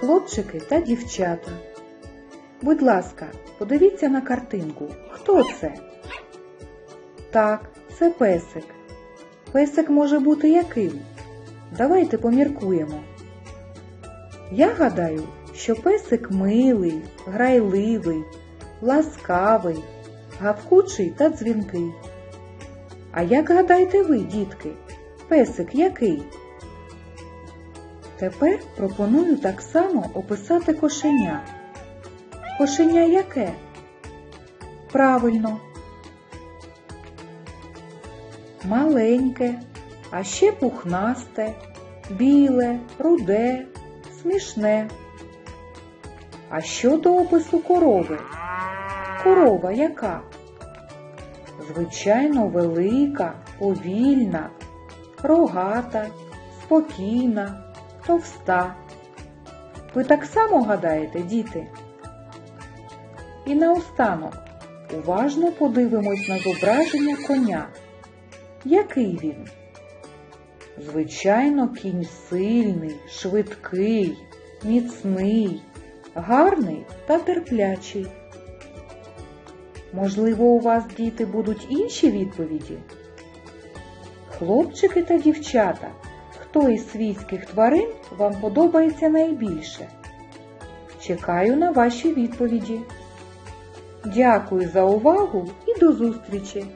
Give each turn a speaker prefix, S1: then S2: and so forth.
S1: хлопчики та дівчата. Будь ласка, подивіться на картинку. Хто це? Так, це песик. Песик може бути яким? Давайте поміркуємо. Я гадаю, що песик милий, грайливий, ласкавий, гавкучий та дзвінкий. А як гадаєте ви, дітки, песик який? Тепер пропоную так само описати кошеня. Кошеня яке? Правильно. Маленьке, а ще пухнасте, біле, руде, смішне. А що до опису корови? Корова яка? Звичайно, велика, повільна, рогата, спокійна, товста. Ви так само гадаєте, діти? І наостанок уважно подивимось на зображення коня. Який він? Звичайно, кінь сильний, швидкий, міцний, гарний та терплячий. Можливо, у вас, діти, будуть інші відповіді? Хлопчики та дівчата, хто із свійських тварин вам подобається найбільше? Чекаю на ваші відповіді. Дякую за увагу і до зустрічі!